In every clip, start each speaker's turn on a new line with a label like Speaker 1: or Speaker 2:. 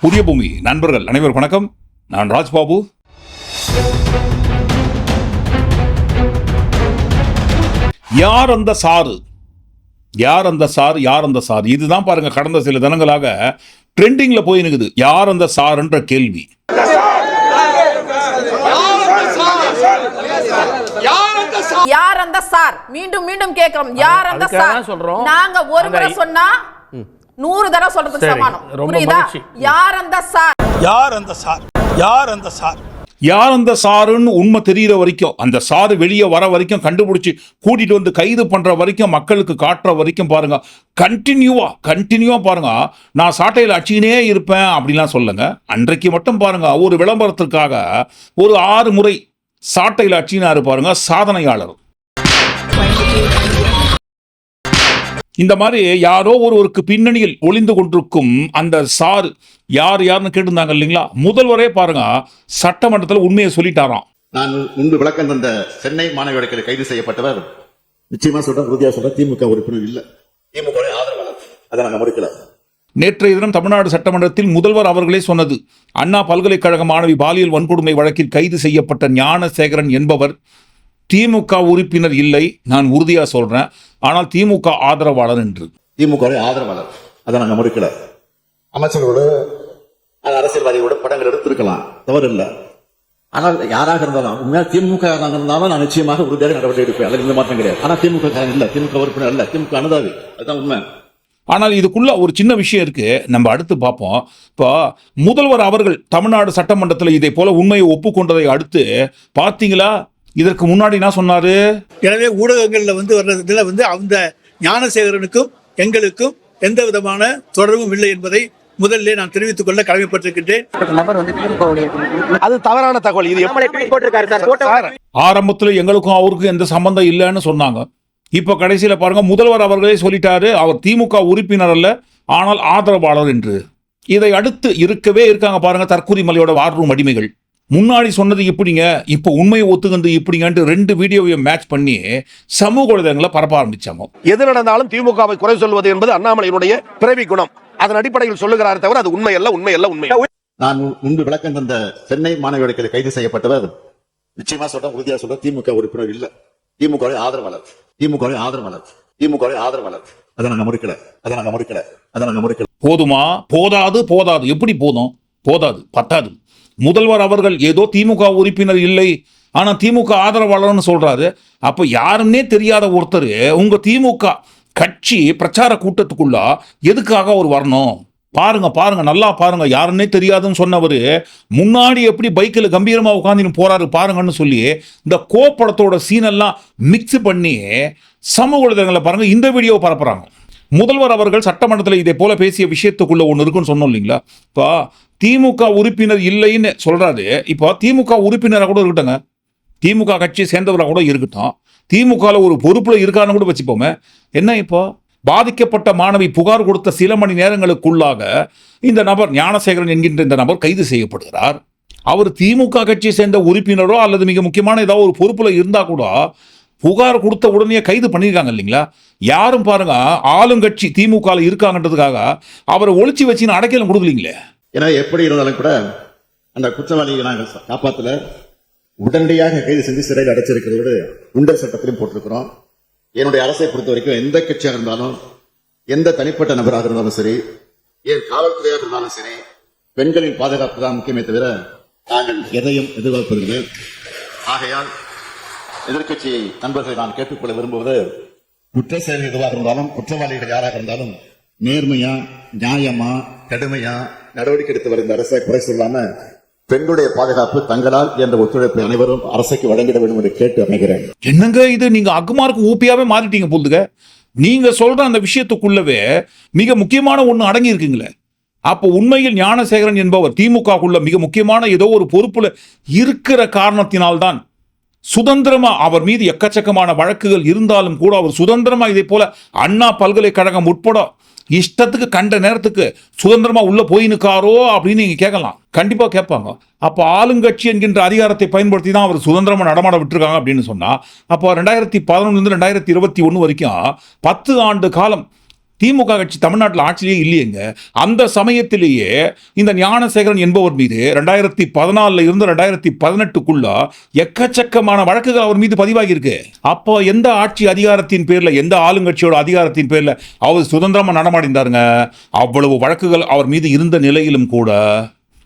Speaker 1: புதிய பூமி. நண்பர்கள் அனைவரும் வணக்கம். நான் ராஜ்பாபு. யார் அந்த சாரு? யார் அந்த சார்? யார் அந்த சார்? இதுதான் பாருங்க கடந்த சில தினங்களாக ட்ரெண்டிங்ல போய் நிக்குது. யார் அந்த சார்ன்ற கேள்வி.
Speaker 2: யார் அந்த சார்? மீண்டும் மீண்டும் கேக்குறோம் யார் அந்த சார்?
Speaker 3: சொல்றோம்.
Speaker 2: நாங்க ஒரு
Speaker 3: அந்த
Speaker 2: முறை சொன்னா நூறு தடவை சொல்றதுக்கு சமானம்.
Speaker 3: ரொம்ப
Speaker 2: புரியுதா. யார் அந்த சார்?
Speaker 4: யார் அந்த சார்? யார் அந்த சார்?
Speaker 1: யார் அந்த சாருன்னு உண்மை தெரியிற வரைக்கும் அந்த சாரு வெளியே வர வரைக்கும் கண்டுபிடிச்சி கூட்டிட்டு வந்து கைது பண்ற வரைக்கும் மக்களுக்கு காட்டுற வரைக்கும் பாருங்க. கண்டினியூவா கண்டினியூவா பாருங்க. நான் சாட்டையில் அடிச்சுக்கினே இருப்பேன் அப்படிலாம் சொல்லுங்க. அன்றைக்கு மட்டும் பாருங்க ஒரு விளம்பரத்திற்காக ஒரு ஆறு முறை சாட்டையில் அடிச்சினாரு பாருங்க சாதனையாளர். இந்த மாதிரி யாரோ ஒருவருக்கு பின்னணியில் ஒளிந்து கொண்டிருக்கும் அந்த சார் யார் யாருன்னு கேட்டிருந்தாங்க இல்லைங்களா? முதல்வரே பாருங்க சட்டமன்றத்தில் உண்மையை சொல்லிட்டாராம்.
Speaker 5: நான் முன்பு விளக்கம் தந்த சென்னை மாணவ வழக்கில் கைது செய்யப்பட்டவர் நிச்சயமா சொல்றேன் உறுதியா சொல்றேன் திமுக உறுப்பினர் இல்ல. திமுக ஆதரவாளர் அதை நாங்க மறுக்கல.
Speaker 1: நேற்றைய தினம் தமிழ்நாடு சட்டமன்றத்தில் முதல்வர் அவர்களே சொன்னது அண்ணா பல்கலைக்கழக மாணவி பாலியல் வன்கொடுமை வழக்கில் கைது செய்யப்பட்ட ஞானசேகரன் என்பவர் திமுக உறுப்பினர் இல்லை நான் உறுதியா சொல்றேன். ஆனால் திமுக ஆதரவாளர் என்று.
Speaker 5: திமுக ஆதரவாளர். அதை நாங்க மறுக்கல. அமைச்சர்களோடு அது அரசியல்வாதிகளோட படங்கள் எடுத்திருக்கலாம். தவறு இல்லை ஆனால் யாராக இருந்தாலும் உண்மையா திமுக இருந்தாலும் நான் நிச்சயமாக உறுதியாக நடவடிக்கை எடுப்பேன். அதில் எந்த மாற்றம் கிடையாது. ஆனா திமுக காரன் இல்ல. திமுக உறுப்பினர் இல்ல திமுக அனுதாவி அதுதான் உண்மை.
Speaker 1: ஆனால் இதுக்குள்ள ஒரு சின்ன விஷயம் இருக்கு. நம்ம அடுத்து பார்ப்போம். இப்போ முதல்வர் அவர்கள் தமிழ்நாடு சட்டமன்றத்தில் இதை போல உண்மையை ஒப்புக்கொண்டதை அடுத்து பார்த்தீங்களா? இதற்கு முன்னாடி என்ன சொன்னாரு?
Speaker 4: எனவே ஊடகங்கள்ல வந்து வர்றதுல வந்து அந்த ஞானசேகரனுக்கும் எங்களுக்கும் எந்த விதமான தொடர்பும் இல்லை என்பதை முதல்ல நான் தெரிவித்துக் கொள்ள கடமைப்பட்டிருக்கின்றேன்.
Speaker 6: அது தவறான தகவல். இது எப்படி
Speaker 1: ஆரம்பத்தில் எங்களுக்கும் அவருக்கும் எந்த சம்பந்தம் இல்லைன்னு சொன்னாங்க. இப்போ கடைசியில் பாருங்க முதல்வர் அவர்களே சொல்லிட்டாரு அவர் திமுக உறுப்பினர் அல்ல ஆனால் ஆதரவாளர் என்று. இதை அடுத்து இருக்கவே இருக்காங்க பாருங்க தற்கூரி மலையோட வார்ரூம் அடிமைகள். முன்னாடி சொன்னது இப்படிங்க இப்போ உண்மையை ஒத்துக்கிறது இப்படிங்கன்ட்டு ரெண்டு வீடியோவையும் மேட்ச் பண்ணி சமூக வலைதளங்களை பரப்ப ஆரம்பிச்சாங்க.
Speaker 6: எது நடந்தாலும் திமுகவை குறை சொல்வது என்பது அண்ணாமலையினுடைய பிறவி குணம். அதன் அடிப்படையில் சொல்லுகிறார் தவிர அது உண்மை அல்ல உண்மை அல்ல உண்மை.
Speaker 5: நான் முன்பு விளக்கம் தந்த சென்னை மாணவ வழக்கில் கைது செய்யப்பட்டவர் நிச்சயமா சொல்றேன் உறுதியா சொல்றேன் திமுக உறுப்பினர் இல்ல. திமுக ஆதரவாளர் திமுக ஆதரவாளர் திமுக ஆதரவாளர் அதை நாங்க மறுக்கல. அதை நாங்க மறுக்கல. அதை நாங்க மறுக்கல.
Speaker 1: போதுமா? போதாது போதாது. எப்படி போதும்? போதாது பத்தாது. முதல்வர் அவர்கள் ஏதோ திமுக உறுப்பினர் இல்லை ஆனால் திமுக ஆதரவாளர்னு சொல்கிறாரு அப்போ யாருன்னே தெரியாத ஒருத்தர் உங்கள் திமுக கட்சி பிரச்சார கூட்டத்துக்குள்ள எதுக்காக அவர் வரணும்? பாருங்க பாருங்க நல்லா பாருங்க யாருன்னே தெரியாதுன்னு சொன்னவர் முன்னாடி எப்படி பைக்கில் கம்பீரமாக உட்காந்துன்னு போறாரு பாருங்கன்னு சொல்லி இந்த கோப்படத்தோட சீனெல்லாம் மிக்ஸ் பண்ணி சமூக ஊடகங்களை பாருங்க இந்த வீடியோ பரப்புறாங்க. முதல்வர் அவர்கள் சட்டமன்றத்தில் இதே போல பேசிய விஷயத்துக்குள்ள ஒன்று இருக்குன்னு சொன்னோம் இல்லைங்களா? இப்போ திமுக உறுப்பினர் இல்லைன்னு சொல்கிறாரு இப்போ திமுக உறுப்பினராக கூட இருக்கட்டுங்க திமுக கட்சியை சேர்ந்தவராக கூட இருக்கட்டும். திமுகவில் ஒரு பொறுப்பில் இருக்கான்னு கூட வச்சுப்போமே. என்ன இப்போ? பாதிக்கப்பட்ட மாணவி புகார் கொடுத்த சில மணி நேரங்களுக்குள்ளாக இந்த நபர் ஞானசேகரன் என்கின்ற இந்த நபர் கைது செய்யப்படுகிறார். அவர் திமுக கட்சியை சேர்ந்த உறுப்பினரோ அல்லது மிக முக்கியமான ஏதாவது ஒரு பொறுப்பில் இருந்தால் கூட புகார் கொடுத்த உடனே கைது பண்ணியிருக்காங்க இல்லைங்களா? யாரும் பாருங்க ஆளுங்கட்சி திமுகவில் இருக்காங்கன்றதுக்காக அவரை ஒழிச்சு வச்சுன்னு அடைக்கலம் கொடுக்கலீங்களே.
Speaker 5: ஏன்னா எப்படி இருந்தாலும் கூட அந்த குற்றவாளியை நாங்கள் காப்பாத்தல. உடனடியாக கைது செஞ்சு சிறையில் அடைச்சிருக்கிறதோடு குண்டர் சட்டத்திலும் போட்டிருக்கிறோம். என்னுடைய அரசை பொறுத்த வரைக்கும் எந்த கட்சியாக இருந்தாலும் எந்த தனிப்பட்ட நபராக இருந்தாலும் சரி ஏன் காவல்துறையாக இருந்தாலும் சரி பெண்களின் பாதுகாப்பு தான் முக்கியமே தவிர நாங்கள் எதையும் எதிர்பார்ப்பதில்லை. ஆகையால் எதிர்கட்சி நண்பர்களை நான் கேட்டுக்கொள்ள விரும்புவது குற்ற செயல் எதுவாக இருந்தாலும் குற்றவாளிகள் யாராக இருந்தாலும் நேர்மையா நியாயமா கடுமையா நடவடிக்கை எடுத்து வருகிற அரசை குறை சொல்லாம பெண்களுடைய பாதுகாப்பு தங்களால் என்ற ஒத்துழைப்பை அனைவரும் அரசுக்கு வழங்கிட வேண்டும் என்று கேட்டு அமைகிறேன்.
Speaker 1: என்னங்க இது? நீங்க அக்குமாருக்கு ஊப்பியாவே மாறிட்டீங்க போதுங்க நீங்க சொல்ற அந்த விஷயத்துக்குள்ளவே மிக முக்கியமான ஒண்ணு அடங்கி இருக்குங்களே. அப்போ உண்மையில் ஞானசேகரன் என்பவர் திமுகக்குள்ள மிக முக்கியமான ஏதோ ஒரு பொறுப்புல இருக்கிற காரணத்தினால்தான் சுதந்திரமா அவர் மீது எக்கச்சக்கமான வழக்குகள் இருந்தாலும் கூட அவர் சுதந்திரமா இதே போல அண்ணா பல்கலைக்கழகம் உட்பட இஷ்டத்துக்கு கண்ட நேரத்துக்கு சுதந்திரமாக உள்ளே போயினுக்காரோ அப்படின்னு நீங்கள் கேட்கலாம். கண்டிப்பாக கேட்பாங்க. அப்போ ஆளுங்கட்சி என்கின்ற அதிகாரத்தை பயன்படுத்தி தான் அவர் சுதந்திரமாக நடமாட விட்டுருக்காங்க அப்படின்னு சொன்னால் அப்போ ரெண்டாயிரத்தி பதினொன்றுலேருந்து ரெண்டாயிரத்தி இருபத்தி ஒன்று வரைக்கும் பத்து ஆண்டு காலம் திமுக கட்சி தமிழ்நாட்டில் ஆட்சியிலே இல்லையேங்க. அந்த சமயத்திலேயே இந்த ஞானசேகரன் என்பவர் மீது ரெண்டாயிரத்தி பதினாலில் இருந்து ரெண்டாயிரத்தி பதினெட்டுக்குள்ள எக்கச்சக்கமான வழக்குகள் அவர் மீது பதிவாகியிருக்கு. அப்போ எந்த ஆட்சி அதிகாரத்தின் பேரில் எந்த ஆளுங்கட்சியோட அதிகாரத்தின் பேரில் அவர் சுதந்திரமாக நடமாடிந்தாருங்க? அவ்வளவு வழக்குகள் அவர் மீது இருந்த நிலையிலும் கூட.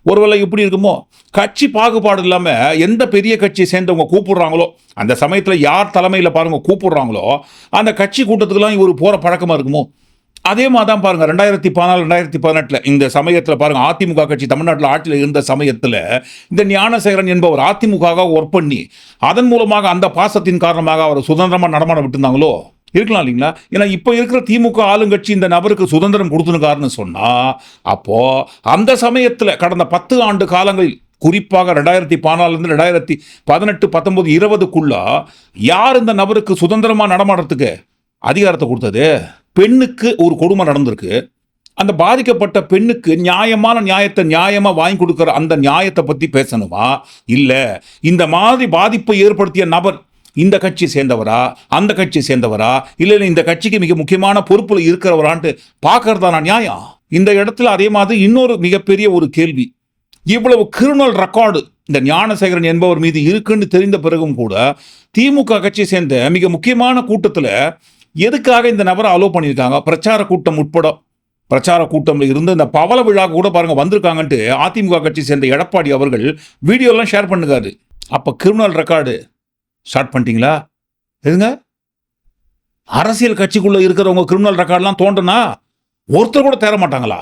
Speaker 1: ஒருவேளை எப்படி இருக்குமோ? கட்சி பாகுபாடு இல்லாமல் எந்த பெரிய கட்சியை சேர்ந்தவங்க கூப்பிடுறாங்களோ அந்த சமயத்தில் யார் தலைமையில் பாருங்கள் கூப்பிடுறாங்களோ அந்த கட்சி கூட்டத்துக்குலாம் இவர் போகிற பழக்கமாக இருக்குமோ? அதே மாதிரி தான் பாருங்கள் ரெண்டாயிரத்தி பதினாலு ரெண்டாயிரத்தி பதினெட்டில் இந்த சமயத்தில் பாருங்கள் அதிமுக கட்சி தமிழ்நாட்டில் ஆட்சியில் இருந்த சமயத்தில் இந்த ஞானசேகரன் என்பவர் அதிமுக ஒர்க் பண்ணி அதன் மூலமாக அந்த பாசத்தின் காரணமாக அவர் சுதந்திரமாக நடமாட விட்டுருந்தாங்களோ? இருக்கலாம் இல்லைங்களா? ஏன்னா இப்போ இருக்கிற திமுக ஆளுங்கட்சி இந்த நபருக்கு சுதந்திரம் கொடுத்துருக்காருன்னு சொன்னால் அப்போது அந்த சமயத்தில் கடந்த பத்து ஆண்டு காலங்களில் குறிப்பாக ரெண்டாயிரத்தி பதினாலுலேருந்து ரெண்டாயிரத்தி பதினெட்டு பத்தொம்போது இருபதுக்குள்ளே யார் இந்த நபருக்கு சுதந்திரமாக நடமாடுறதுக்கு அதிகாரத்தை கொடுத்தது? பெண்ணுக்கு ஒரு கொடுமை நடந்திருக்கு. அந்த பாதிக்கப்பட்ட பெண்ணுக்கு நியாயமான நியாயத்தை நியாயமாக வாங்கி கொடுக்குற அந்த நியாயத்தை பற்றி பேசணுமா? இல்லை. இந்த மாதிரி பாதிப்பை ஏற்படுத்திய நபர் இந்த கட்சி சேர்ந்தவரா? அந்த கட்சி சேர்ந்தவரா? இல்லை இந்த கட்சிக்கு மிக முக்கியமான பொறுப்பில் இருக்கிறவரான்ட்டு பார்க்கறதான நியாயம்? இந்த இடத்துல அதே மாதிரி இன்னொரு மிகப்பெரிய ஒரு கேள்வி. இவ்வளவு கிரிமினல் ரெக்கார்டு இந்த ஞானசேகரன் என்பவர் மீது இருக்குன்னு தெரிந்த பிறகும் கூட திமுக கட்சியை சேர்ந்த மிக முக்கியமான கூட்டத்தில் எதுக்காக இந்த நபரை அலோவ் பண்ணியிருக்காங்க? பிரச்சார கூட்டம் உட்பட பிரச்சார கூட்டம் இருந்து இந்த பவள விழா கூட பாருங்க வந்திருக்காங்கன்ட்டு அதிமுக கட்சி சேர்ந்த எடப்பாடி அவர்கள் வீடியோலாம் ஷேர் பண்ணுகாரு அப்போ கிரிமினல் ரெக்கார்டு ஸ்டார்ட் பண்ணிட்டீங்களா? எதுங்க? அரசியல் கட்சிக்குள்ளே இருக்கிறவங்க கிரிமினல் ரெக்கார்ட்லாம் தோன்றனா ஒருத்தர் கூட தேர மாட்டாங்களா?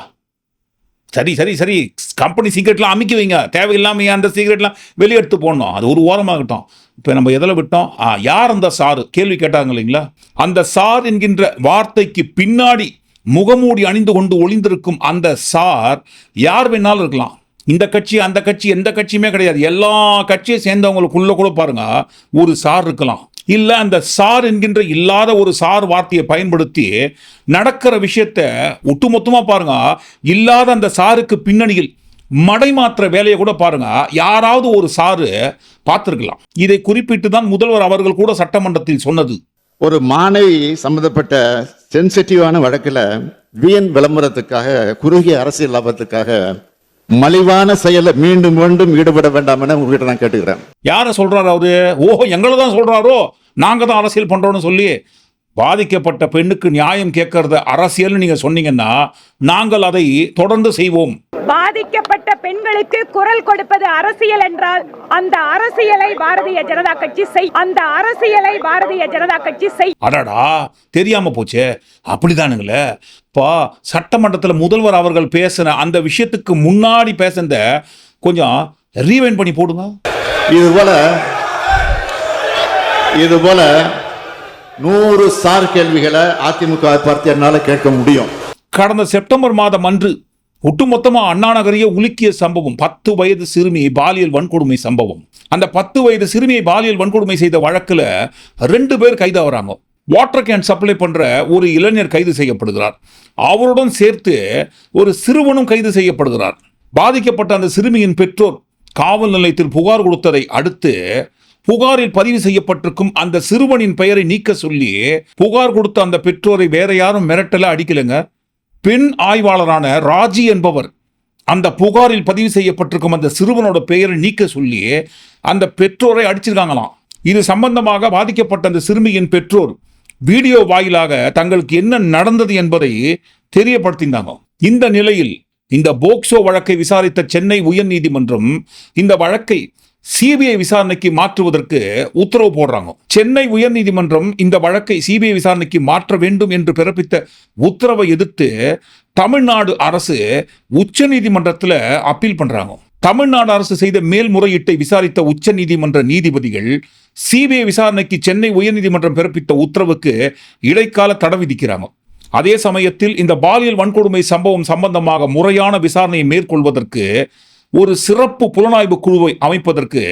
Speaker 1: சரி சரி சரி. கம்பெனி சீக்ரெட்லாம் அமைக்க வைங்க. தேவையில்லாமல் அந்த சீக்ரெட்லாம் வெளியெடுத்து போடணும். அது ஒரு ஓரமாகட்டும். இப்போ நம்ம எதில் விட்டோம்? ஆ யார் அந்த சாரு? கேள்வி கேட்டாங்க இல்லைங்களா? அந்த சார் என்கின்ற வார்த்தைக்கு பின்னாடி முகமூடி அணிந்து கொண்டு ஒளிந்திருக்கும் அந்த சார் யார் வேணாலும் இருக்கலாம். இந்த கட்சி அந்த கட்சி எந்த கட்சியுமே கிடையாது. எல்லா கட்சியை சேர்ந்தவங்களுக்குள்ளே கூட பாருங்கள் ஒரு சார் இருக்கலாம். இல்லை அந்த சார் என்கின்ற இல்லாத ஒரு சார் வார்த்தையை பயன்படுத்தி நடக்கிற விஷயத்த ஒட்டுமொத்தமாக பாருங்க. இல்லாத அந்த சாருக்கு பின்னணியில் மடைமாற்ற வேலையை கூட பாருங்க. யாராவது ஒரு சாரு பார்த்துருக்கலாம். இதை குறிப்பிட்டு தான் முதல்வர் அவர்கள் கூட சட்டமன்றத்தில் சொன்னது.
Speaker 5: ஒரு மாணவி சம்பந்தப்பட்ட சென்சிட்டிவான வழக்கில் விஎன் விளம்பரத்துக்காக குறுகிய அரசியல் லாபத்துக்காக மலிவான செயலை மீண்டும் மீண்டும் ஈடுபட வேண்டாம் என உங்ககிட்ட நான் கேட்டுக்கிறேன்.
Speaker 1: யாரை சொல்றாரு அவரு? ஓ எங்களை தான் சொல்றாரோ? நாங்க தான் அரசியல் பண்றோம்னு சொல்லி பாதிக்கப்பட்ட பெண்ணுக்கு நியாயம் கேட்கறத அரசியல்னு நீங்க சொன்னீங்கன்னா நாங்கள் அதை தொடர்ந்து செய்வோம்.
Speaker 3: பாதிக்கப்பட்ட பெண்களுக்கு குரல் கொடுப்பது அரசியல் என்றால் அந்த அரசியலை பாரதிய ஜனதா கட்சி செய் அந்த அரசியலை பாரதிய ஜனதா கட்சி செய்.
Speaker 1: அடடா தெரியாம போச்சே. அப்படிதானுங்களே. இப்போ சட்டமன்றத்தில் முதல்வர் அவர்கள் பேசின அந்த விஷயத்துக்கு முன்னாடி பேசுனத கொஞ்சம் ரீவைண்ட் பண்ணி போடுங்க.
Speaker 5: இது போல இது போல நூறு சார் கேள்விகளை அதிமுக பார்த்து என்னால் கேட்க முடியும்.
Speaker 1: கடந்த செப்டம்பர் மாதம் அன்று ஒட்டுமொத்தமாக அண்ணா நகரையே உலுக்கிய சம்பவம் பத்து வயது சிறுமி பாலியல் வன்கொடுமை சம்பவம். அந்த பத்து வயது சிறுமியை பாலியல் வன்கொடுமை செய்த வழக்கில் ரெண்டு பேர் கைதாகிறாங்க வாட்டர் கேன் சப்ளை பண்ணுற ஒரு இளைஞர் கைது செய்யப்படுகிறார். அவருடன் சேர்த்து ஒரு சிறுவனும் கைது செய்யப்படுகிறார். பாதிக்கப்பட்ட அந்த சிறுமியின் பெற்றோர் காவல் நிலையத்தில் புகார் கொடுத்ததை அடுத்து புகாரில் பதிவு செய்யப்பட்டிருக்கும் அந்த சிறுவனின் பெயரை நீக்க சொல்லி புகார் கொடுத்த அந்த பெற்றோரை வேற யாரும் மிரட்டல அடிக்கலைங்க. பெண் ஆய்வாளரான ராஜி என்பவர் அந்த புகாரில் பதிவு செய்யப்பட்டிருக்கும் அந்த சிறுவனோட பெயரை நீக்க சொல்லி அந்த பெற்றோரை அடிச்சிருக்காங்களாம். இது சம்பந்தமாக பாதிக்கப்பட்ட அந்த சிறுமியின் பெற்றோர் வீடியோ வாயிலாக தங்களுக்கு என்ன நடந்தது என்பதை தெரியப்படுத்தினாங்க. இந்த நிலையில் இந்த போக்சோ வழக்கை விசாரித்த சென்னை உயர்நீதிமன்றம் இந்த வழக்கை சிபிஐ விசாரணைக்கு மாற்றுவதற்கு உத்தரவு போடுறாங்க. சென்னை உயர்நீதிமன்றம் இந்த வழக்கை சிபிஐ விசாரணைக்கு மாற்ற வேண்டும் என்று பிறப்பித்த உத்தரவை எதிர்த்து தமிழ்நாடு அரசு உச்சநீதிமன்றத்தில் அப்பீல் பண்றாங்க. தமிழ்நாடு அரசு செய்த மேல்முறையீட்டை விசாரித்த உச்சநீதிமன்ற நீதிபதிகள் சிபிஐ விசாரணைக்கு சென்னை உயர்நீதிமன்றம் பிறப்பித்த உத்தரவுக்கு இடைக்கால தடை விதிக்கிறாங்க. அதே சமயத்தில் இந்த பாலியல் வன்கொடுமை சம்பவம் சம்பந்தமாக முறையான விசாரணையை மேற்கொள்வதற்கு ஒரு சிறப்பு புலனாய்வு குழுவை அமைப்பதற்கு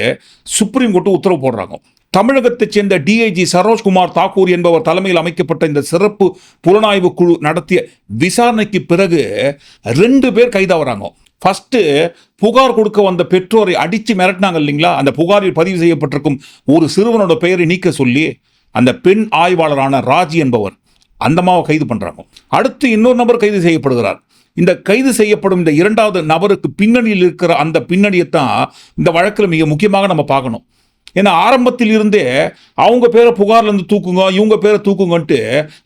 Speaker 1: சுப்ரீம் கோர்ட்டு உத்தரவு போடுறாங்க. தமிழகத்தைச் சேர்ந்த டிஐஜி சரோஜ்குமார் தாக்கூர் என்பவர் தலைமையில் அமைக்கப்பட்ட இந்த சிறப்பு புலனாய்வு குழு நடத்திய விசாரணைக்கு பிறகு ரெண்டு பேர் கைதாகிறாங்க ஃபஸ்ட்டு புகார் கொடுக்க வந்த பெற்றோரை அடித்து மிரட்டினாங்க இல்லைங்களா? அந்த புகாரில் பதிவு செய்யப்பட்டிருக்கும் ஒரு சிறுவனோட பெயரை நீக்க சொல்லி அந்த பெண் ஆய்வாளரான ராஜி என்பவர் அந்தமாவை கைது பண்ணுறாங்க அடுத்து இன்னொரு நபர் கைது செய்யப்படுகிறார். இந்த கைது செய்யப்படும் இந்த இரண்டாவது நபருக்கு பின்னணியில் இருக்கிற அந்த பின்னணியை தான் இந்த வழக்கில் மிக முக்கியமாக நம்ம பார்க்கணும். ஏன்னா ஆரம்பத்தில் இருந்தே அவங்க பேரை புகார்லேருந்து தூக்குங்க இவங்க பேரை தூக்குங்கன்ட்டு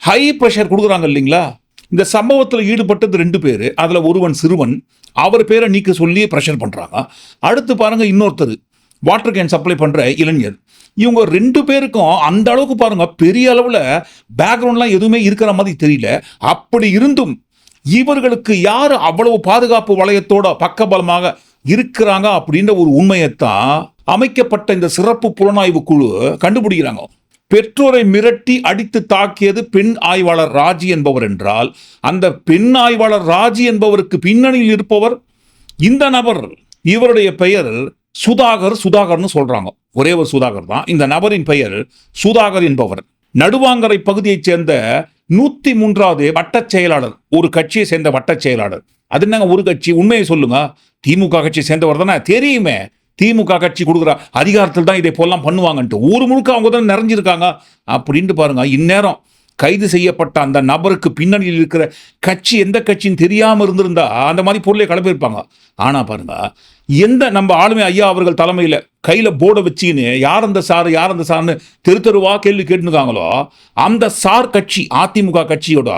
Speaker 1: ஹை ப்ரெஷர் கொடுக்குறாங்க இல்லைங்களா? இந்த சம்பவத்தில் ஈடுபட்டது ரெண்டு பேர். அதில் ஒருவன் சிறுவன் அவர் பேரை நீக்க சொல்லி ப்ரெஷர் பண்ணுறாங்க அடுத்து பாருங்கள் இன்னொருத்தர் வாட்டர் கேன் சப்ளை பண்ணுற இளைஞர். இவங்க ரெண்டு பேருக்கும் அந்த அளவுக்கு பாருங்கள் பெரிய அளவில் பேக்ரவுண்ட்லாம் எதுவுமே இருக்கிற மாதிரி தெரியல. அப்படி இருந்தும் இவர்களுக்கு யார் அவ்வளவு பாதுகாப்பு வளையத்தோட பக்கபலமாக இருக்கிறாங்க அப்படின்ற ஒரு உண்மையைத்தான் அமைக்கப்பட்ட இந்த சிறப்பு புலனாய்வு குழு கண்டுபிடிக்கிறாங்க. பெற்றோரை மிரட்டி அடித்து தாக்கியது பெண் ஆய்வாளர் ராஜி என்பவர் என்றால் அந்த பெண் ஆய்வாளர் ராஜி என்பவருக்கு பின்னணியில் இருப்பவர் இந்த நபர். இவருடைய பெயர் சுதாகர் சுதாகர்னு சொல்றாங்க. ஒரே ஒரு சுதாகர் தான். இந்த நபரின் பெயர் சுதாகர் என்பவர். நடுவாங்கரை பகுதியைச் சேர்ந்த நூத்தி மூன்றாவது வட்டச் செயலாளர். ஒரு கட்சியை சேர்ந்த வட்டச் செயலாளர். அது என்னங்க ஒரு கட்சி? உண்மையை சொல்லுங்க. திமுக கட்சி சேர்ந்தவர் தானே? தெரியுமே. திமுக கட்சி கொடுக்குற அதிகாரத்தில் தான் இதை போலாம் பண்ணுவாங்கன்ட்டு. ஊர் முழுக்க அவங்க தான் நிறைஞ்சிருக்காங்க. அப்படின்ட்டு பாருங்க இந்நேரம் கைது செய்யப்பட்ட அந்த நபருக்கு பின்னணியில் இருக்கிற கட்சி எந்த கட்சின்னு தெரியாமல் இருந்திருந்தா அந்த மாதிரி பொருளை கிளப்பியிருப்பாங்க ஆனால் பாருங்க எந்த நம்ம ஆளுமை ஐயா அவர்கள் தலைமையில் கையில் போர்டை வச்சுன்னு யார் அந்த சார் யார் அந்த சார்னு தெரு தெருவா கேள்வி கேட்டுருக்காங்களோ அந்த சார் கட்சி அதிமுக கட்சியோட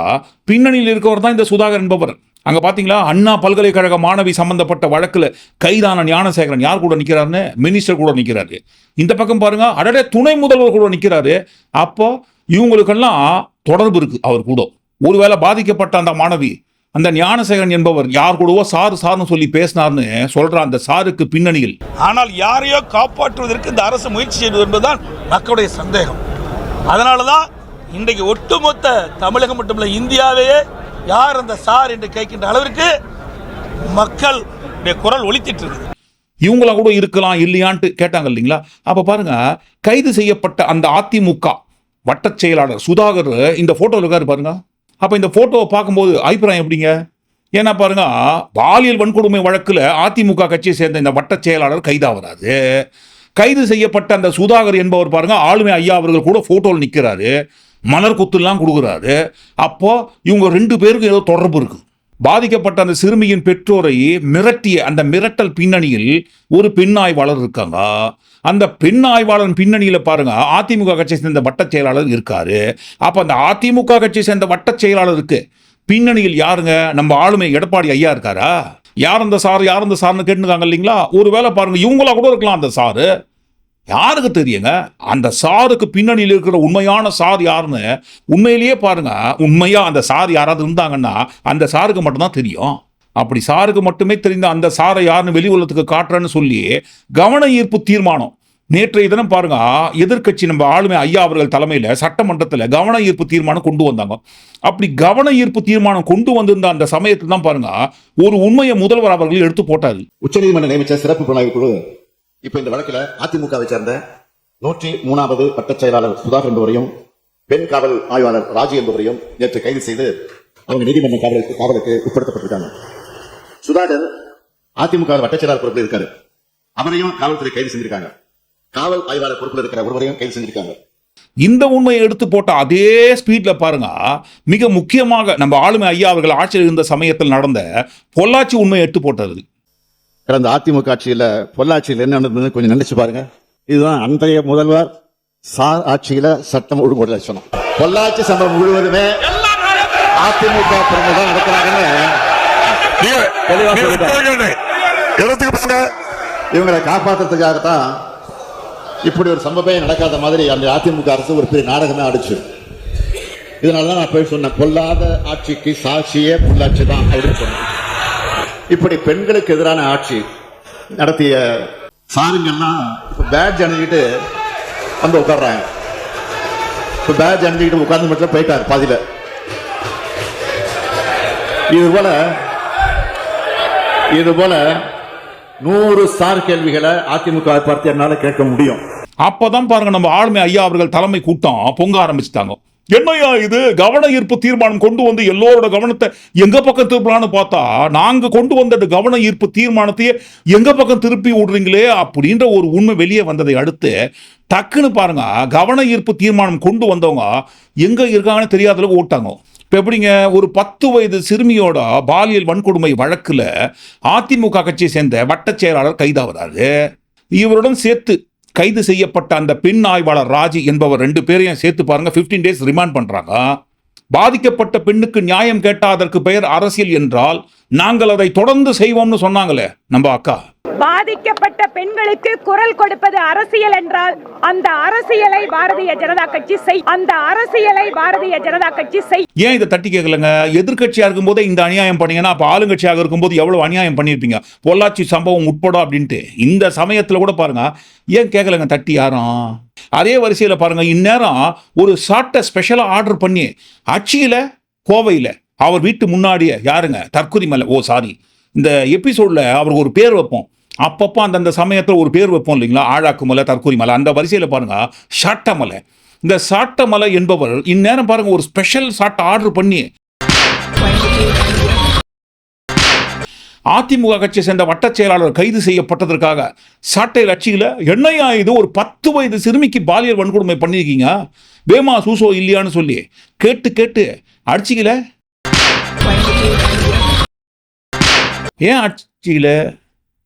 Speaker 1: பின்னணியில் இருக்கவர் தான் இந்த சுதாகர் என்பவர். அங்கே பார்த்தீங்களா அண்ணா பல்கலைக்கழக மாணவி சம்பந்தப்பட்ட வழக்கில் கைதான ஞானசேகரன் யார் கூட நிற்கிறாருன்னு மினிஸ்டர் கூட நிற்கிறாரு இந்த பக்கம் பாருங்க அடடே துணை முதல்வர் கூட நிற்கிறாரு அப்போ இவங்களுக்கெல்லாம் தொடர்பு இருக்கு அவர் கூட. ஒருவேளை பாதிக்கப்பட்ட அந்த மாணவி அந்த ஞானசேகரன் என்பவர் யார் கூடவோ சாரு சார்னு சொல்லி பேசினார்னு சொல்ற அந்த சாருக்கு பின்னணியில்.
Speaker 7: ஆனால் யாரையோ காப்பாற்றுவதற்கு இந்த அரசு முயற்சி செய்வது என்பதுதான் மக்களுடைய சந்தேகம். அதனால தான் இன்றைக்கு ஒட்டுமொத்த தமிழகம் மட்டுமல்ல இந்தியாவையே யார் அந்த சார் என்று கேட்கின்ற அளவிற்கு மக்கள் குரல் ஒலித்திட்டு இருக்குது.
Speaker 1: இவங்களா கூட இருக்கலாம் இல்லையான்ட்டு கேட்டாங்க இல்லைங்களா? அப்ப பாருங்க கைது செய்யப்பட்ட அந்த அதிமுக வட்டச் செயலாளர் சுதாகர் இந்த ஃபோட்டோவில் இருக்காரு பாருங்க. அப்போ இந்த ஃபோட்டோவை பார்க்கும்போது அபிப்பிராயம் எப்படிங்க? ஏன்னா பாருங்க பாலியல் வன்கொடுமை வழக்கில் அதிமுக கட்சியை சேர்ந்த இந்த வட்டச் செயலாளர் கைதாகிறாரு கைது செய்யப்பட்ட அந்த சுதாகர் என்பவர் பாருங்க ஆளுமை ஐயா அவர்கள் கூட ஃபோட்டோவில் நிற்கிறாரு மலர் குத்துலாம் கொடுக்குறாரு. அப்போ இவங்க ரெண்டு பேருக்கும் ஏதோ தொடர்பு இருக்குது பாதிக்கப்பட்ட அந்த சிறுமியின் பெற்றோரை மிரட்டிய அந்த மிரட்டல் பின்னணியில் ஒரு பெண் ஆய்வாளர் இருக்காங்க. அந்த பெண் ஆய்வாளர் பின்னணியில் பாருங்க அதிமுக கட்சியை சேர்ந்த வட்டச் செயலாளர் இருக்காரு. அப்போ அந்த அதிமுக கட்சியை சேர்ந்த வட்டச் செயலாளருக்கு பின்னணியில் யாருங்க? நம்ம ஆளுமை எடப்பாடி ஐயா இருக்காரா? யார் அந்த சார் யார் அந்த சார்னு கேட்டுருக்காங்க இல்லைங்களா? ஒருவேளை பாருங்க இவங்களா கூட இருக்கலாம் அந்த சாரு. யாருக்கு தெரியுங்க? அந்த சாருக்கு பின்னணியில் இருக்கிற உண்மையான சார் யாருன்னு உண்மையிலேயே பாருங்க. உண்மையா அந்த சார் யாராவது இருந்தாங்கன்னா அந்த சாருக்கு மட்டும்தான் தெரியும். அப்படி சாருக்கு மட்டுமே தெரிந்த அந்த சாரை யாருன்னு வெளி உலகத்துக்கு காட்டுறேன்னு சொல்லி கவன ஈர்ப்பு தீர்மானம். நேற்றைய தினம் பாருங்க எதிர்க்கட்சி நம்ம ஆளுமை ஐயா அவர்கள் தலைமையில் சட்டமன்றத்தில் கவன ஈர்ப்பு தீர்மானம் கொண்டு வந்தாங்க. அப்படி கவன ஈர்ப்பு தீர்மானம் கொண்டு வந்திருந்த அந்த சமயத்தில் தான் பாருங்க ஒரு உண்மையை முதல்வர் அவர்கள் எடுத்து போட்டார்.
Speaker 5: உச்சநீதிமன்றம் நியமிச்ச சிறப்பு புலனாய்வு குழு இப்ப இந்த வழக்குல அதிமுகவை சேர்ந்த நூற்றி மூணாவது பட்டச் செயலாளர் சுதாகர் என்பவரையும் பெண் காவல் ஆய்வாளர் ராஜி என்பவரையும் நேற்று கைது செய்து அவங்க நீதிமன்ற காவலுக்கு காவலுக்கு உட்படுத்தப்பட்டிருக்காங்க. சுதாகர் அதிமுக வட்டச் செயலாளர் பொறுப்பில் இருக்காரு. அவரையும் காவல்துறை கைது செஞ்சிருக்காங்க. காவல் ஆய்வாளர் பொறுப்பில் இருக்கிற ஒருவரையும் கைது செஞ்சிருக்காங்க.
Speaker 1: இந்த உண்மையை எடுத்து போட்ட அதே ஸ்பீட்ல பாருங்க மிக முக்கியமாக நம்ம ஆளுமை ஐயா அவர்கள் ஆட்சியில் இருந்த சமயத்தில் நடந்த பொள்ளாச்சி உண்மையை எடுத்து போட்டது.
Speaker 5: கடந்த அதிமுக ஆட்சியில பொள்ளாச்சியில் என்ன நடந்ததுன்னு கொஞ்சம் நினைச்சு பாருங்க. இதுதான் அன்றைய முதல்வர் சார் ஆட்சியில சட்டம் ஒழுங்கு லட்சணம் பொள்ளாச்சி சம்பவம் முழுவதுமே அதிமுக பிரமுகம் நடக்கிறாங்கன்னு. இவங்களை காப்பாத்துறதுக்காகத்தான் இப்படி ஒரு சம்பவமே நடக்காத மாதிரி அந்த அதிமுக அரசு ஒரு பெரிய நாடகமே ஆடிச்சு. இதனாலதான் நான் போய் சொன்னேன் பொல்லாத ஆட்சிக்கு சாட்சியே பொள்ளாச்சி தான் அப்படின்னு சொன்னேன். இப்படி பெண்களுக்கு எதிரான ஆட்சி நடத்திய சாருங்கெல்லாம் பேட்ஜ் அணிஞ்சிட்டு வந்து உட்கார்றாங்க. இப்ப பேட்ஜ் அணிஞ்சிக்கிட்டு உட்கார்ந்து மட்டும் போயிட்டாரு பாதியில. இது போல இது போல நூறு சார் கேள்விகளை அதிமுக பார்த்து என்னால கேட்க முடியும்.
Speaker 1: அப்பதான் பாருங்க நம்ம ஆளுமை ஐயா அவர்கள் தலைமை கூட்டம் பொங்க ஆரம்பிச்சிட்டாங்க. என்னையா இது? கவன ஈர்ப்பு தீர்மானம் கொண்டு வந்து எல்லோரோட கவனத்தை எங்க பக்கம் திருப்பலான்னு பார்த்தா நாங்க கொண்டு வந்த கவன ஈர்ப்பு தீர்மானத்தையே எங்க பக்கம் திருப்பி விடுறீங்களே அப்படின்ற ஒரு உண்மை வெளியே வந்ததை அடுத்து டக்குன்னு பாருங்க கவன ஈர்ப்பு தீர்மானம் கொண்டு வந்தவங்க எங்க இருக்காங்கன்னு தெரியாத அளவுக்கு ஓட்டாங்க. இப்போ எப்படிங்க? ஒரு பத்து வயது சிறுமியோட பாலியல் வன்கொடுமை வழக்கில் அதிமுக கட்சியை சேர்ந்த வட்டச் செயலாளர் கைதாகிறாரு இவருடன் சேர்த்து கைது செய்யப்பட்ட அந்த பெண் ஆய்வாளர் ராஜி என்பவர் ரெண்டு பேரையும் சேர்த்து பாருங்க 15 டேஸ் ரிமாண்ட் பண்றாங்க. பாதிக்கப்பட்ட பெண்ணுக்கு நியாயம் கேட்டால் அதற்கு பெயர் அரசியல் என்றால் நாங்கள் அதை தொடர்ந்து செய்வோம்னு சொன்னாங்களே. நம்ம அக்கா.
Speaker 3: பாதிக்கப்பட்ட பெண்களுக்கு குரல் கொடுப்பது அரசியல் என்றால் அந்த அரசியலை பாரதிய ஜனதா கட்சி செய் அந்த அரசியலை பாரதிய ஜனதா கட்சி செய்.
Speaker 1: ஏன் இதை தட்டி கேட்கலங்க? எதிர்க்கட்சியா இருக்கும்போதே இந்த அநியாயம் பண்ணீங்கன்னா அப்ப ஆளுங்கட்சியாக இருக்கும்போது எவ்வளவு அநியாயம் பண்ணியிருப்பீங்க? பொள்ளாச்சி சம்பவம் உட்பட அப்படின்ட்டு. இந்த சமயத்துல கூட பாருங்க ஏன் கேட்கலங்க தட்டி யாரும்? அதே வரிசையில பாருங்க இந்நேரம் ஒரு ஷார்ட்டை ஸ்பெஷலா ஆர்டர் பண்ணி அச்சியில கோவையில அவர் வீட்டு முன்னாடியே யாருங்க? தற்குறி மலை ஓ சாரி இந்த எபிசோட்ல அவருக்கு ஒரு பேர் வைப்போம். அப்பப்போ அந்தந்த சமயத்தில் ஒரு பேர் வைப்போம் இல்லைங்களா? ஆழாக்கு மலை தற்கொலை மலை அந்த வரிசையில் பாருங்க. சாட்டமலை இந்த சாட்டமலை என்பவர் இந்நேரம் பாருங்கள் ஒரு ஸ்பெஷல் சாட்டை ஆர்டர் பண்ணி அதிமுக கட்சியை சேர்ந்த வட்டச் செயலாளர் கைது செய்யப்பட்டதற்காக சாட்டை லட்சியில் என்னையா இது ஒரு பத்து வயது சிறுமிக்கு பாலியல் வன்கொடுமை பண்ணியிருக்கீங்க? வேமா சூசோ இல்லையான்னு சொல்லி கேட்டு கேட்டு அடிச்சிக்கல? ஏன் ஆட்சியில்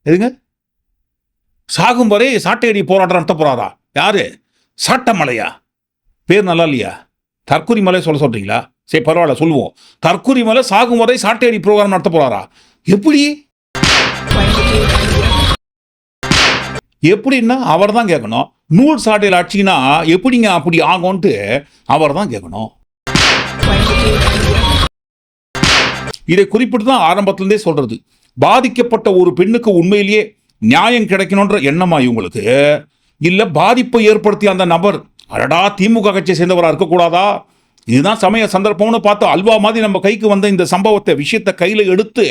Speaker 1: எதுங்க? சாகும் வரை சாட்டையடி போராட்டம் நடத்த போறாரா? யாரு? சாட்டமலையா? பேர் நல்லா இல்லையா? தற்கொலை மலை சொல்ல சொல்றீங்களா? சரி பரவாயில்ல சொல்லுவோம். தற்கொலை மலை சாகும் வரை சாட்டையடி ப்ரோக்ராம் நடத்த போறாரா? எப்படி? எப்படின்னா அவர் தான் கேட்கணும். நூல் சாட்டையில் ஆட்சினா எப்படிங்க அப்படி ஆகும்ன்ட்டு அவர் தான் கேட்கணும். இதை குறிப்பிட்டு தான் ஆரம்பத்துலேருந்தே சொல்றது. பாதிக்கப்பட்ட ஒரு பெண்ணுக்கு உண்மையிலேயே நியாயம் கிடைக்கணுன்ற எண்ணமா இவங்களுக்கு இல்லை பாதிப்பை ஏற்படுத்திய அந்த நபர் அடடா திமுக கட்சியை சேர்ந்தவராக இருக்கக்கூடாதா? இதுதான் சமய சந்தர்ப்பம்னு பார்த்து அல்வா மாதிரி நம்ம கைக்கு வந்த இந்த சம்பவத்தை விஷயத்தை கையில் எடுத்து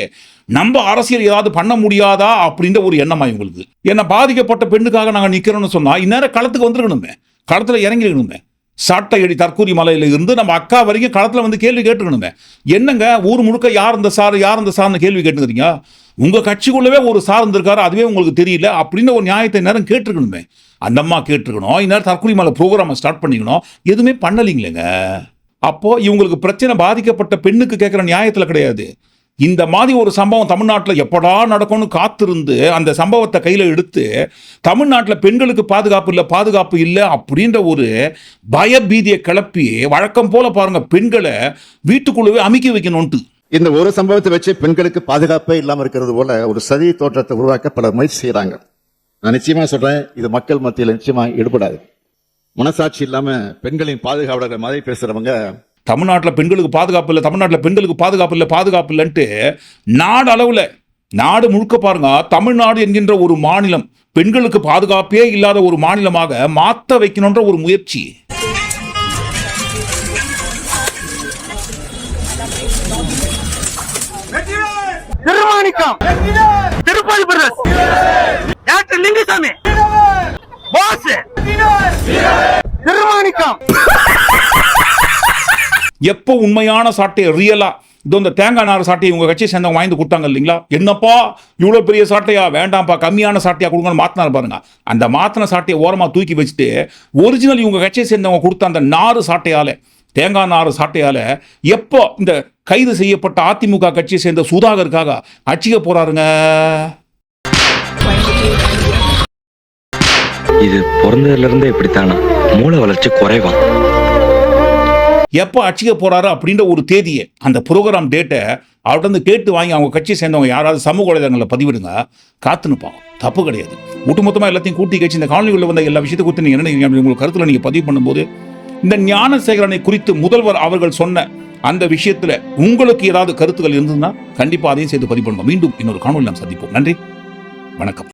Speaker 1: நம்ம அரசியல் ஏதாவது பண்ண முடியாதா அப்படின்ற ஒரு எண்ணமா இவங்களுக்கு என்னை பாதிக்கப்பட்ட பெண்ணுக்காக நாங்கள் நிற்கிறோம்னு சொன்னால் இந்நேரம் களத்துக்கு வந்துருக்கணுமே களத்தில் இறங்கிருக்கணுமே. சாட்டையடி தற்கூரி மலையில இருந்து நம்ம அக்கா வரைக்கும் களத்தில் வந்து கேள்வி கேட்டுக்கணுமே என்னங்க ஊர் முழுக்க யார் இந்த சார் யார் இந்த சார்னு கேள்வி கேட்டுக்கிறீங்க? உங்கள் கட்சிக்குள்ளவே ஒரு சார் இருந்திருக்காரு அதுவே உங்களுக்கு தெரியல அப்படின்னு ஒரு நியாயத்தை நேரம் கேட்டிருக்கணுமே. அந்த அம்மா கேட்டிருக்கணும் இந்நேரம் தற்கொலை மேலே ப்ரோக்ராமை ஸ்டார்ட் பண்ணிக்கணும். எதுவுமே பண்ணலைங்களேங்க. அப்போது இவங்களுக்கு பிரச்சனை பாதிக்கப்பட்ட பெண்ணுக்கு கேட்குற நியாயத்தில் கிடையாது. இந்த மாதிரி ஒரு சம்பவம் தமிழ்நாட்டில் எப்படா நடக்கும்னு காத்திருந்து அந்த சம்பவத்தை கையில் எடுத்து தமிழ்நாட்டில் பெண்களுக்கு பாதுகாப்பு இல்லை பாதுகாப்பு இல்லை அப்படின்ற ஒரு பயபீதியை கிளப்பி வழக்கம் போல் பாருங்கள் பெண்களை வீட்டுக்குள்ளவே அமுக்கி வைக்கணும்ன்ட்டு
Speaker 5: இந்த ஒரு சம்பவத்தை வச்சு பெண்களுக்கு பாதுகாப்பே இல்லாமல் இருக்கிறது போல ஒரு சதி தோற்றத்தை உருவாக்க பலர் முயற்சி செய்கிறாங்க நான் நிச்சயமாக சொல்கிறேன் இது மக்கள் மத்தியில் நிச்சயமாக ஈடுபடாது. மனசாட்சி இல்லாமல் பெண்களின் பாதுகாவலர்கள் மாதிரி பேசுகிறவங்க
Speaker 1: தமிழ்நாட்டில் பெண்களுக்கு பாதுகாப்பு இல்லை தமிழ்நாட்டில் பெண்களுக்கு பாதுகாப்பு இல்லை பாதுகாப்பு இல்லைன்ட்டு நாடு அளவில் நாடு முழுக்க பாருங்க தமிழ்நாடு என்கின்ற ஒரு மாநிலம் பெண்களுக்கு பாதுகாப்பே இல்லாத ஒரு மாநிலமாக மாற்ற வைக்கணுன்ற ஒரு முயற்சி.
Speaker 8: Thirumanikkam Tirupati brothers doctor Lingusamy. Boss Thirumanikkam
Speaker 1: எப்போ உண்மையான சாட்டை ரியலா இதோ இந்த தேங்காய் நார் சாட்டையை உங்கள் கட்சி சேர்ந்தவங்க வாங்கி கொடுத்தாங்க இல்லைங்களா? என்னப்பா? இவ்வளோ பெரிய சாட்டையா? வேண்டாம்ப்பா கம்மியான சாட்டையா கொடுங்கன்னு மாத்தினாரு பாருங்க. அந்த மாற்றின சாட்டையை ஓரமா தூக்கி வச்சுட்டு ஒரிஜினல் இவங்க கட்சியை சேர்ந்தவங்க கொடுத்த அந்த நாறு சாட்டையால் தேங்காய் நாறு சாட்டையால எப்போ இந்த கைது செய்யப்பட்ட அதிமுக கட்சியை சேர்ந்த சுதாகருக்காக அடிச்சுக்க போறாருங்க?
Speaker 9: இது பிறந்ததுல இருந்தே இப்படித்தானா? மூளை வளர்ச்சி குறைவா?
Speaker 1: எப்போ அடிச்சுக்க போறாரு அப்படின்ற ஒரு தேதியை அந்த ப்ரோக்ராம் டேட்டை அவர்கிட்ட கேட்டு வாங்கி அவங்க கட்சியை சேர்ந்தவங்க யாராவது சமூக வலைதளங்களில் பதிவிடுங்க. காத்துனுப்பாங்க தப்பு கிடையாது. ஒட்டுமொத்தமாக எல்லாத்தையும் கூட்டி கட்சி இந்த காலனிகளில் வந்த எல்லா விஷயத்தை குறித்து நீங்கள் என்ன நினைக்கிறீங்க? உங்கள் கருத்தில் நீங்கள் பதிவு பண்ணும்போது இந்த ஞானசேகரனை குறித்து முதல்வர் அவர்கள் சொன்ன அந்த விஷயத்துல உங்களுக்கு ஏதாவது கருத்துக்கள் இருந்ததுன்னா கண்டிப்பா அதையும் சேர்த்து பதிவு பண்ணுவோம். மீண்டும் இன்னொரு காணொலி நாம் சந்திப்போம். நன்றி. வணக்கம்.